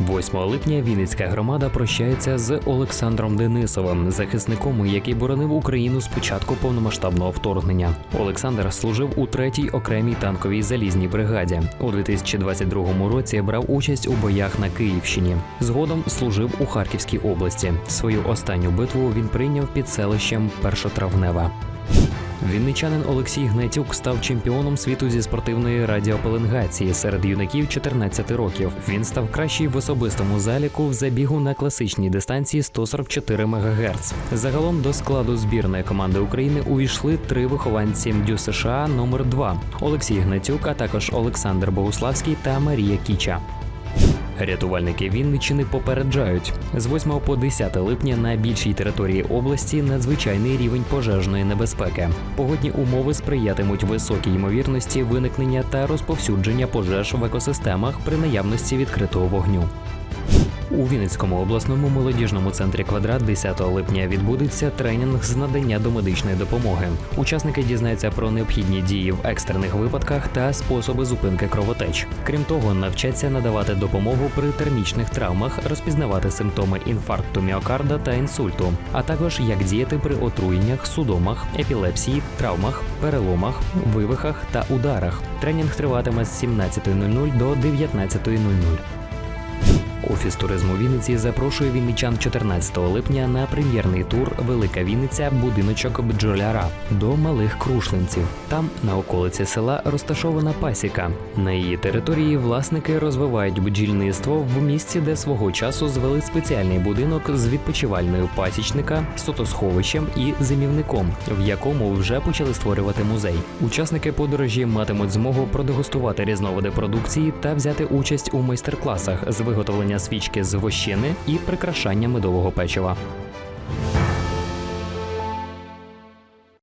8 липня Вінницька громада прощається з Олександром Денисовим, захисником, який боронив Україну з початку повномасштабного вторгнення. Олександр служив у 3-й окремій танковій залізній бригаді. У 2022 році брав участь у боях на Київщині. Згодом служив у Харківській області. Свою останню битву він прийняв під селищем Першотравнева. Вінничанин Олексій Гнатюк став чемпіоном світу зі спортивної радіопеленгації серед юнаків 14 років. Він став кращий в особистому заліку в забігу на класичній дистанції 144 МГц. Загалом до складу збірної команди України увійшли три вихованці МДЮ США номер 2 Олексій Гнатюк, а також Олександр Богуславський та Марія Кіча. Рятувальники Вінниччини попереджають з 8 по 10 липня на більшій території області надзвичайний рівень пожежної небезпеки. Погодні умови сприятимуть високій ймовірності виникнення та розповсюдження пожеж в екосистемах при наявності відкритого вогню. У Вінницькому обласному молодіжному центрі квадрат 10 липня відбудеться тренінг з надання домедичної допомоги. Учасники дізнаються про необхідні дії в екстрених випадках та способи зупинки кровотеч. Крім того, навчаться надавати допомогу при термічних травмах, розпізнавати симптоми інфаркту міокарда та інсульту, а також як діяти при отруєннях, судомах, епілепсії, травмах, переломах, вивихах та ударах. Тренінг триватиме з 17.00 до 19.00. Офіс туризму Вінниці запрошує вінничан 14 липня на прем'єрний тур Велика Вінниця будиночок бджоляра до малих крушлинців. Там на околиці села розташована пасіка. На її території власники розвивають бджільництво в місці, де свого часу звели спеціальний будинок з відпочивальною пасічника, сотосховищем і зимівником, в якому вже почали створювати музей. Учасники подорожі матимуть змогу продегустувати різновиди продукції та взяти участь у майстер-класах з виготовлення свічки з вощини і прикрашання медового печива.